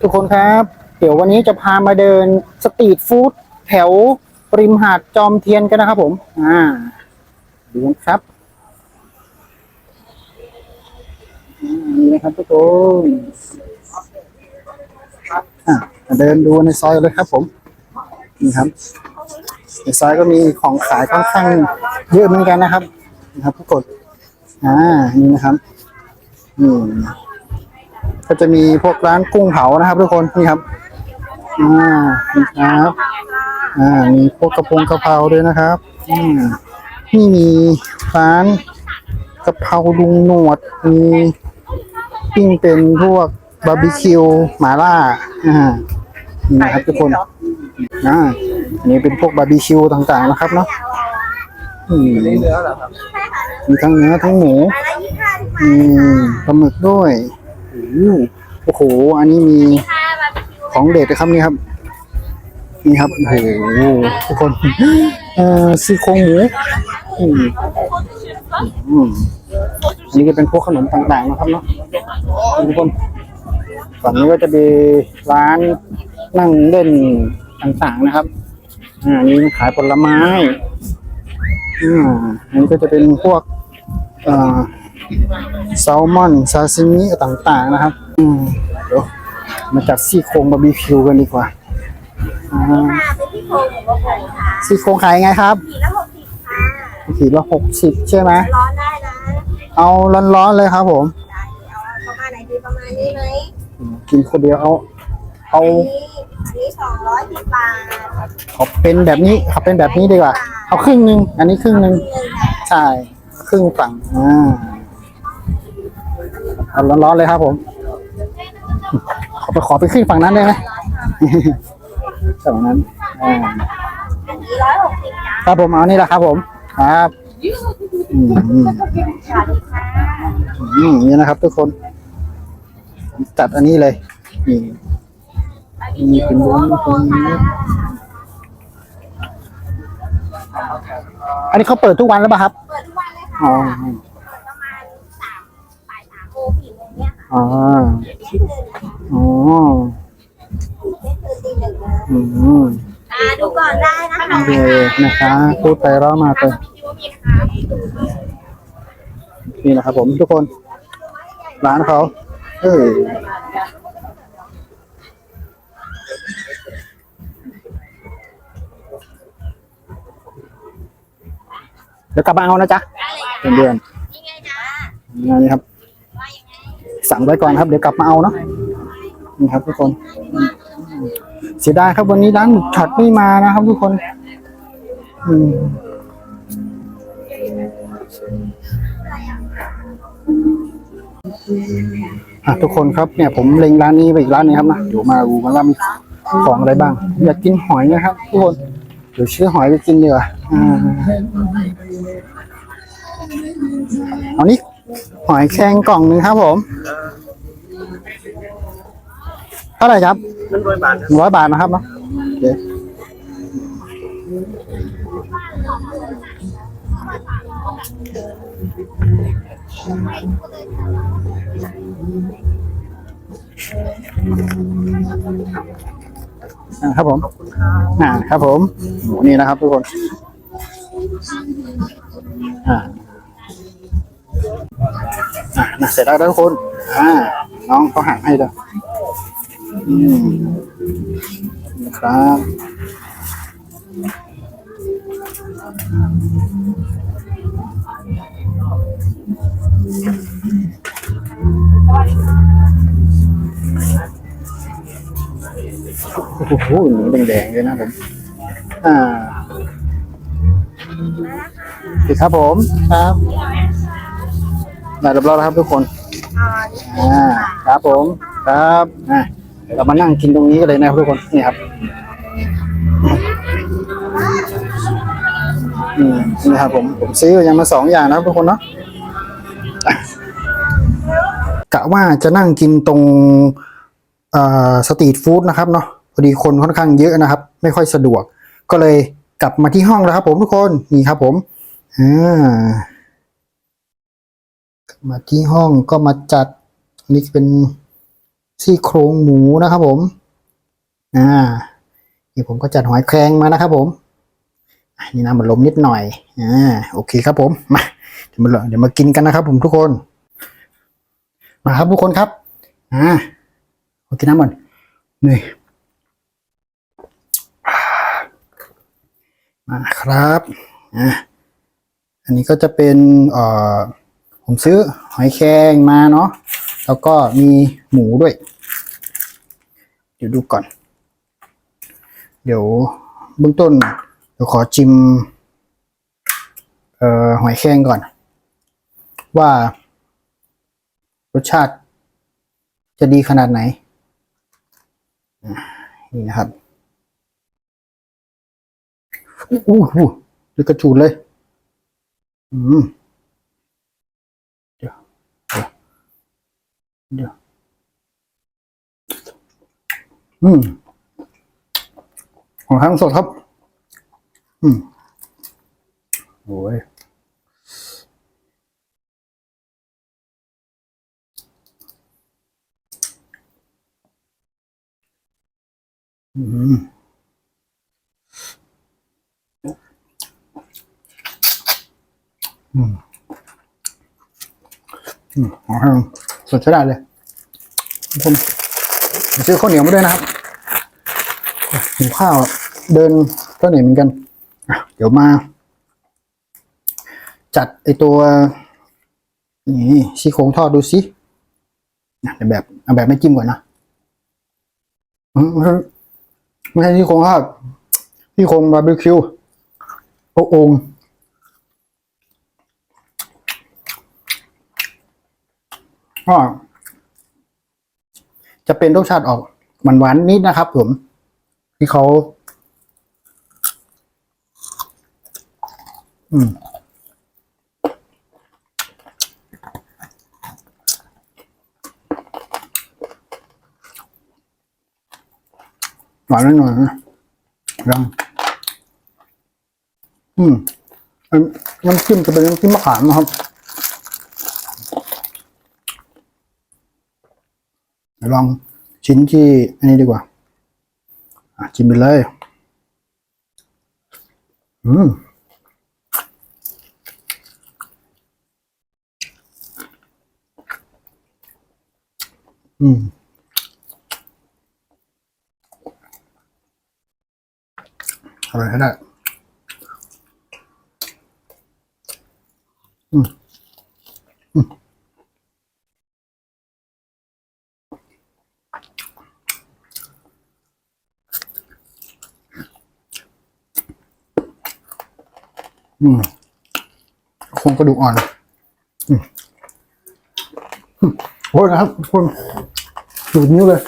ทุกคนครับ เดี๋ยววันนี้จะพามาเดินสตรีทฟู้ดแถวริมหาดจอมเทียนกันนะครับผม อ่าดูนครับอ่านี่นะครับทุกคนอะมาเดินดูในซอยเลยครับผม นี่ครับ ในซอยก็มีของขายค่อนข้างเยอะเหมือนกันนะครับ นะครับทุกคนอ่า นี่นะครับ อืม ก็จะมีพวกร้านกุ้งเผานะครับ ทุกคนนี่ครับอ่านี่ครับอ่ามีพวกกระพงกระเพราด้วยนะครับอืมนี่มีร้านกระเพราลุงหนวดมีปิ้งเป็นพวกบาร์บีคิวหมาล่าอ่านี่นะครับทุกคนอ่าอันนี้เป็นพวกบาร์บีคิวต่างๆนะครับเนาะอืมมีทั้งเนื้อทั้งหมูอืมปลาหมึกด้วย โอ้โห อันนี้มีของเด็ดนะครับนี่ครับ นี่ครับ โอ้โห ทุกคน เอ่อซี่โครงหมูอืมอันนี้ก็เป็นพวกขนมต่างๆนะครับเนาะทุกคนฝั่งนี้ก็จะมีร้านนั่งเล่นต่างๆนะครับ อ่านี่ขายผลไม้ อ่าอันนี้ก็จะเป็นพวก อ่อ แซลมอนซาซิมิต่างๆนะครับ อืมเดี๋ยวมาจากซี่โครงบาร์บีคิวกันดีกว่าอ่าค่ะเป็นที่โครงหมูกระโปงค่ะซี่โครงขายไงครับขีดละหกสิบค่ะขีดละหกสิบใช่ไหมร้อนได้นะเอาร้อนๆเลยครับผมได้เอาประมาณไหนดีประมาณนี้ไหมกินคนเดียวเอา เอาอันนี้อันนี้สองร้อยสิบบาทขอเป็นแบบนี้ขอเป็นแบบนี้ดีกว่า เอาครึ่งหนึ่งอันนี้ครึ่งหนึ่งเงินค่ะใช่ครึ่งฝั่งอ่า เอาร้อนๆเลยครับผม ขอไปขอไปครึ่งฝั่งนั้นได้ไหมฝั่งนั้นอ่าอันนี้ร้อยหกสิบจ้าครับผมเอานี่แหละครับผม ครับอืมอืมสวัสดีค่ะอืมนี่นะครับทุกคน จัดอันนี้เลยนี่นี่เป็นวงเป็นอันนี้เขาเปิดทุกวันแล้วป่ะครับ เปิดทุกวันเลยอ๋ค่ะ อ๋อเที่ยงคืนนะคะอ๋อเที่ยงคืนตีหนึ่งนะอืมอ่าดูก่อนได้นะคะโอเคนะคะพูดไปแล้วมาไปคิวมีนะคะนี่นะครับผมทุกคนร้านเขาเออเดี๋ยวกลับมาเอานะจ๊ะเป็นเดือนนี่ไงจ้าๆนี่ครับว่ายังไงสั่ง ไว้ก่อนครับเดี๋ยวกลับมาเอาเนาะนี่ครับทุกคน เสียดายครับวันนี้ร้านหมึกช็อตไม่มานะครับ ทุกคนอืมอะทุกคนครับเนี่ยผมเล็งร้านนี้ไปอีกร้านหนึงครับนะเดี๋ยวมาดูกันว่ามีของอะไรบ้าง อยากกินหอยนะครับ ทุกคนเดี๋ยวชื่อหอยไปกินดีกว่าอ่าเอานี้หอยแครงกล่องหนึงครับผม เท่าไหร่ครับหนึ่งร้อยบาทหนึ่งร้อยบาทนะครับเนาะโอเคอ่าครับผมอ่าครับผมโหนี่นะครับทุกคนอ่าอ่าน่ะเสร็จแล้วนะทุกคนอ่าน้องเขาหั่นให้ด้วยอืม นะครับโอ้โหหนูแดงๆเลยนะผม อ่าโอเคครับผมครับได้เรียบร้อยแล้วครับทุกคน อ่าอ่าครับผม ครับ อ่า เรามานั่งกินตรงนี้กันเลยนะครับทุกคนนี่ครับอืมนี่ครับผมผมซื้อยังมาสองอย่างนะครับทุกคนเนาะกะว่าจะนั่งกินตรงสตรีทฟู้ดนะครับเนาะพอดีคนค่อนข้างเยอะนะครับ ไม่ค่อยสะดวก ก็เลยกลับมาที่ห้องแล้วครับ ผมทุกคนนี่ครับ ผมอ่ามาที่ห้องก็มาจัดนี่เป็น ซี่โครงหมูนะครับผมอ่านี่ผมก็จัดหอยแครงมานะครับผมนี่น้ำมันลมนิดหน่อยอ่าโอเคครับผมมาเดี๋ยวมาเดี๋ยวมากินกันนะครับ ผมทุกคน มาครับทุกคนครับอ่าขอกินน้ำก่อนนี่มาครับอ่าอันนี้ก็จะเป็นเอ่อผมซื้อหอยแครงมาเนาะ แล้วก็มีหมูด้วย เดี๋ยวดูก่อน เดี๋ยวเบื้องต้นเดี๋ยวขอชิมเอ่อหอยแครงก่อน ว่ารสชาติจะดีขนาดไหน นี่นะครับอู้หูดูกระจูดเลย อืม เดี๋ยว เดี๋ยวอืมของทางสดครับ อืมโอ้ยอืมอืมอืมของทาง สดใช้ได้เลย ผมซื้อข้าวเหนียวมาด้วยนะครับหิวข้าวเดินก็เหนื่อยเหมือนกันเดี๋ยวมา จัดไอตัวนี่ซี่โครงทอดดูสิเดี๋ยวแบบเอาแบบไม่จิ้มก่อนนะไม่ใช่ซี่โครงทอดซี่โครงบาร์บีคิวโอ้โอง ก็จะเป็นรสชาติออกหวานๆนิดนะครับ ผม ที่เขาอืมหวานนิดหน่อยนะยังอืมอันน้ำจิ้มจะเป็นน้ำจิ้มมะขามนะครับเดี๋ยว ลองชิ้นที่อันนี้ดีกว่าอะชิมไปเลย อืมอืมอร่อยขนาดอืมอืม อืมโครงกระดูกอ่อนอืมโอ้ยนะครับทุกคนดูดนิ้วเลย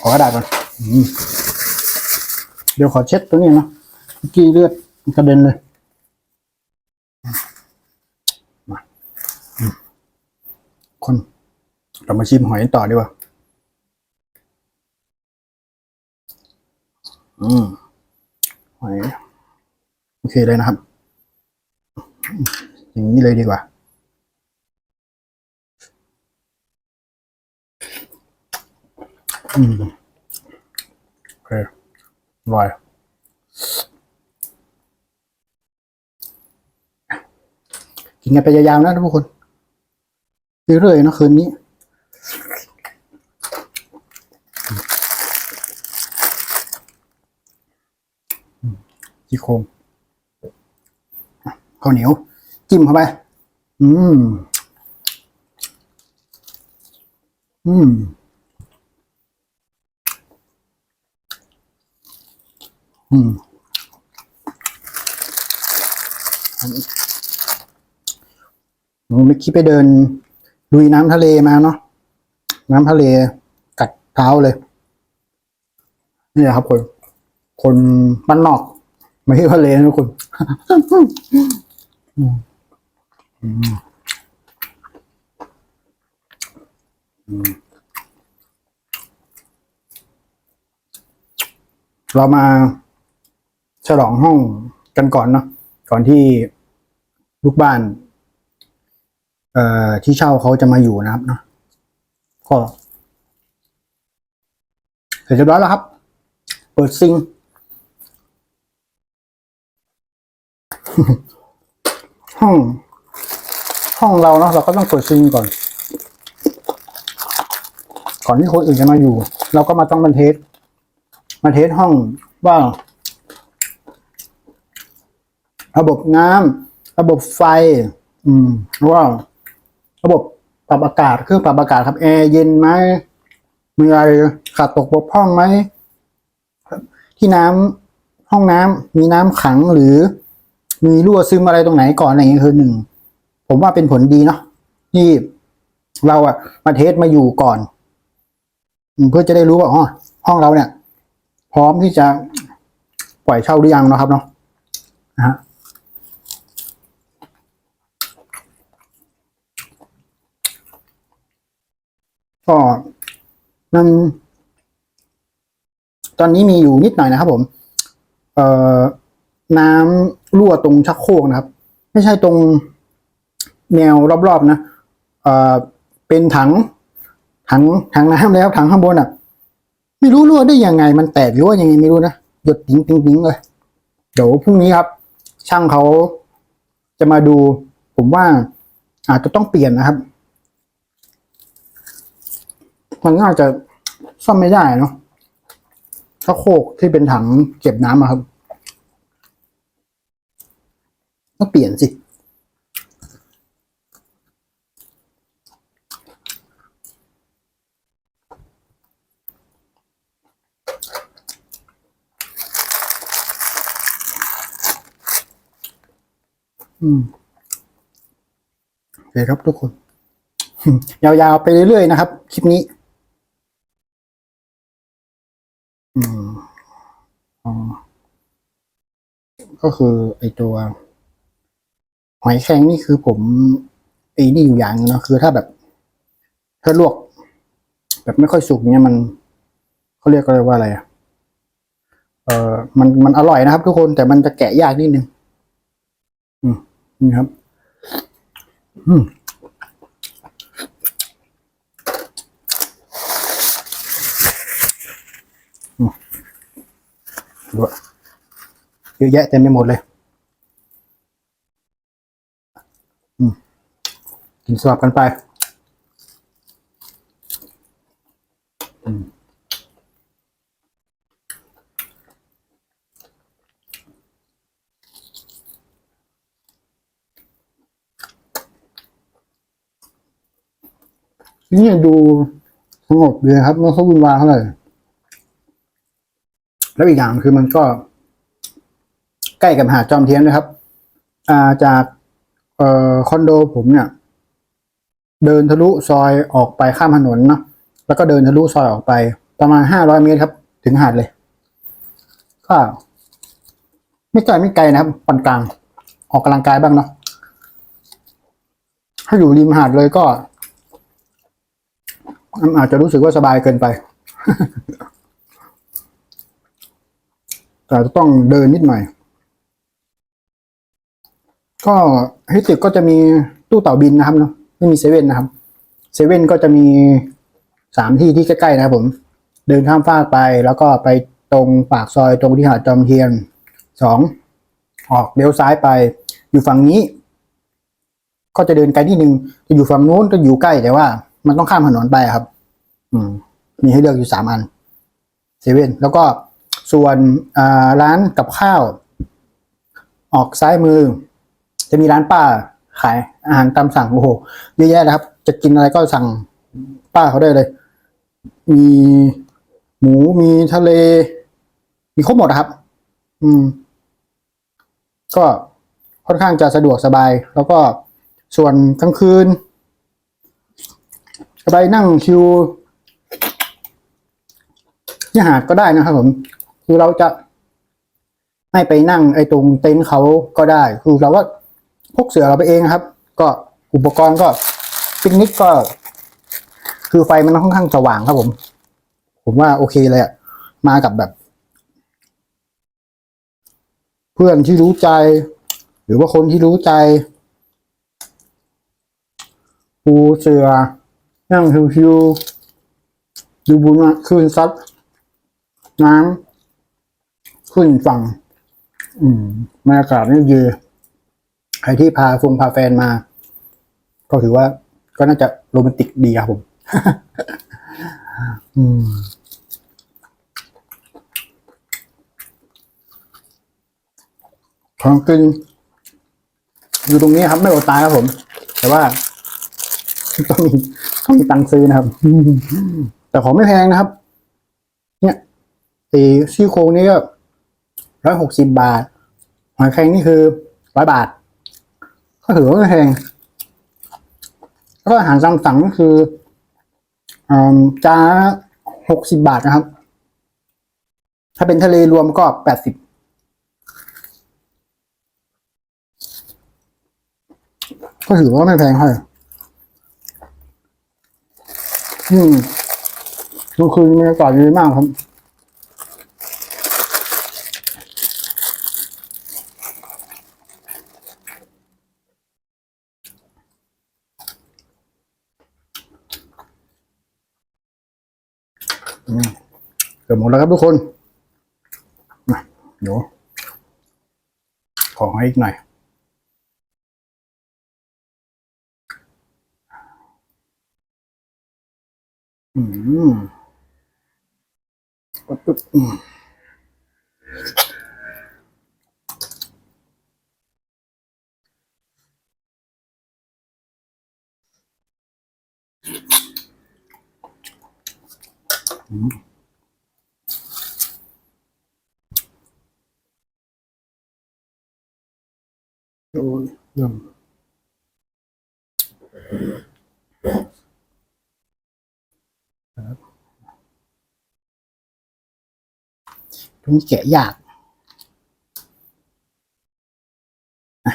ขอกระดาษก่อนอืมเดี๋ยวขอเช็ดตรงนี้นะกี้เลือดกระเด็นเลยมาคนเรามาชิมหอยต่อดีกว่า อืม โอเคเลยนะครับ อย่างนี้เลยดีกว่า อืมโอเคอร่อยกินกันไปยาวๆนะทุกคนเรื่อยๆนะคืนนี้ ซี่โครงข้าวเหนียว จิ้มเข้าไป อืม อืม อืมหนูเมื่อกี้ไปเดินลุยน้ำทะเลมาเนาะน้ำทะเลกัดเท้าเลย นี่แหละครับคน คนบ้านนอก ไม่ใช่ทะเลนะทุกคนเรามาฉลองห้องกันก่อนเนาะก่อนที่ลูกบ้าน เอ่อที่เช่าเขาจะมาอยู่นะครับเนาะก็เสร็จเรียบร้อยแล้วครับ เปิดซิง ห้อง ห้องเราเนาะเราก็ต้องเปิดซิงก่อน ก่อนที่คนอื่นจะมาอยู่ เราก็มาต้องมาเทสมาเทสห้องว่า ระบบน้ำระบบไฟ อืมว่าระบบปรับอากาศเครื่องปรับอากาศครับแอร์เย็นไหมมีอะไรขาดตกบกพร่องไหมที่น้ำห้องน้ำมีน้ำขังหรือ มีรั่วซึมอะไรตรงไหนก่อนอะไรอย่างเงี้ยคือหนึ่งผมว่าเป็นผลดีเนาะที่เราอะมาเทสมาอยู่ก่อน เพื่อจะได้รู้ว่าอ๋อห้องเราเนี่ย พร้อมที่จะปล่อยเช่าหรือยังนะครับเนาะนะฮะก็มันตอนนี้มีอยู่นิดหน่อยนะครับผม เอ่อ น้ำ รั่วตรงชักโครกนะครับ ไม่ใช่ตรงแนวรอบๆนะเอ่อเป็นถัง ถังถังน้ำแล้วถังข้างบนอะ ไม่รู้รั่วได้ยังไง มันแตกหรือว่ายังไงไม่รู้นะหยดติ้งติ้งติ้งเลยเดี๋ยวพรุ่งนี้ครับ ช่างเขาจะมาดู ผมว่าอาจจะต้องเปลี่ยนนะครับ มันน่าจะซ่อมไม่ได้เนาะถ้าโครกที่เป็นถังเก็บน้ำอะครับ ต้องเปลี่ยนสิ อืมโอเคครับทุกคน ยาวๆ ไปเรื่อยๆ นะครับ คลิปนี้ อืมอ๋อก็คือไอตัว อยแครงนี่คือผมอ้นี่อยู่อย่างเนอะคือถ้าแบบ ถ้าลวก แบบไม่ค่อยสุกเนี่ยมันเขาเรียกอะไรว่าอะไรอะเออมันมันอร่อยนะครับ ทุกคนแต่มันจะแกะยากนิดนึงอืมนี่ครับ อืมดูเยอะแยะเต็มไปหมดเลย อืม กินสลับกันไปนี่ดูสงบเลยครับไม่ค่อยวุ่นวายเท่าไหร่แล้วอีกอย่างคือมันก็ ใกล้กับหาดจอมเทียนนะครับ อ่าจากเอ่อคอนโดผมเนี่ย เดินทะลุซอยออกไปข้ามถนนเนาะแล้วก็เดินทะลุซอยออกไป ประมาณห้าร้อยเมตรครับ ถึงหาดเลย ก็ ไม่ไกลไม่ไกลนะครับปานกลาง ออกกำลังกายบ้างเนาะถ้าอยู่ริมหาดเลยก็อาจจะรู้สึกว่าสบายเกินไปแต่ต้องเดินนิดหน่อย ก็ที่ตึกก็จะมีตู้เต่าบินนะครับเนาะ ไม่มีเซเว่นนะครับเซเว่นก็จะมีสามที่ที่ใกล้ๆนะครับผม เดินข้ามฟากไปแล้วก็ไปตรงปากซอยตรงที่หาดจอมเทียนสองออกเลี้ยวซ้ายไป อยู่ฝั่งนี้ ก็จะเดินไกลนิดนึงจะอยู่ฝั่งนู้นก็อยู่ใกล้แต่ว่า มันต้องข้ามถนนไปครับ อืม มีให้เลือกอยู่สามอันเซเว่นแล้วก็ส่วนร้านกับข้าว ออกซ้ายมือ จะมีร้านป้า ขายอาหารตามสั่งโอ้โหเยอะแยะนะครับ จะกินอะไรก็สั่งป้าเขาได้เลย มีหมูมีทะเล มีครบหมดนะครับ อืม ก็ค่อนข้างจะสะดวกสบาย แล้วก็ส่วนกลางคืนจะไปนั่งชิวที่หาดก็ได้นะครับผมคือเราจะไม่ไปนั่งไอ้ตรงเต็นท์เขาก็ได้ คือเราก็ พกเสือเราไปเองครับ ก็อุปกรณ์ก็ปิกนิกก็ คือไฟมันค่อนข้างสว่างครับผม ผมว่าโอเคเลยอะมากับแบบ เพื่อนที่รู้ใจ หรือว่าคนที่รู้ใจปูเสือนั่งชิวๆดูบุญขึ้นซัดน้ำขึ้นฝั่ง อืมบรรยากาศนี่ดี ครที่พาฟงพาแฟนมา ก็ถือว่าก็น่าจะโรแมนติกดีครับผม อืมของกินอยู่ตรงนี้ครับ ไม่อดตายครับผม แต่ว่า ต้องมีต้องมีตังค์ซื้อนะครับ แต่ของไม่แพงนะครับ เนี่ยตีซี่โครงนี่ก็ร้อยหกสิบบาทหอยแครงนี่คือร้อยบาท ก็ถือว่าแพงแล้วก็อาหารตามสั่งก็คืออ่าจานหกสิบบาทนะครับ ถ้าเป็นทะเลรวมก็แปดสิบก็ถือว่าไม่แพงเท่าไหร่อืมคือคืนบรรยากาศดีมากครับ อืมเกือบ หมดแล้วครับทุกคนเดี๋ยวขอให้อีกหน่อย อืมปั๊บปึ๊บอืมอืม โอ้ยเริ่มตรงนี้แกะยากอะ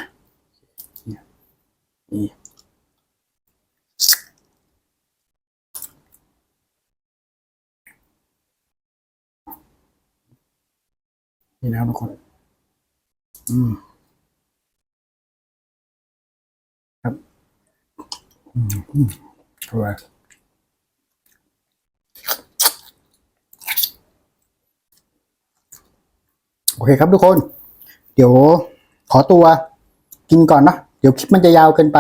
นี่นี่นะครับทุกคน อืม อร่อยโอเคครับทุกคน เดี๋ยวขอตัวกินก่อนเนอะเดี๋ยวคลิปมันจะยาวเกินไป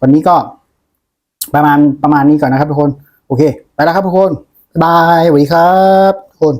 วันนี้ก็ประมาณประมาณนี้ก่อนนะครับทุกคน โอเค ไปแล้วครับทุกคน บ๊ายบายสวัสดีครับทุกคน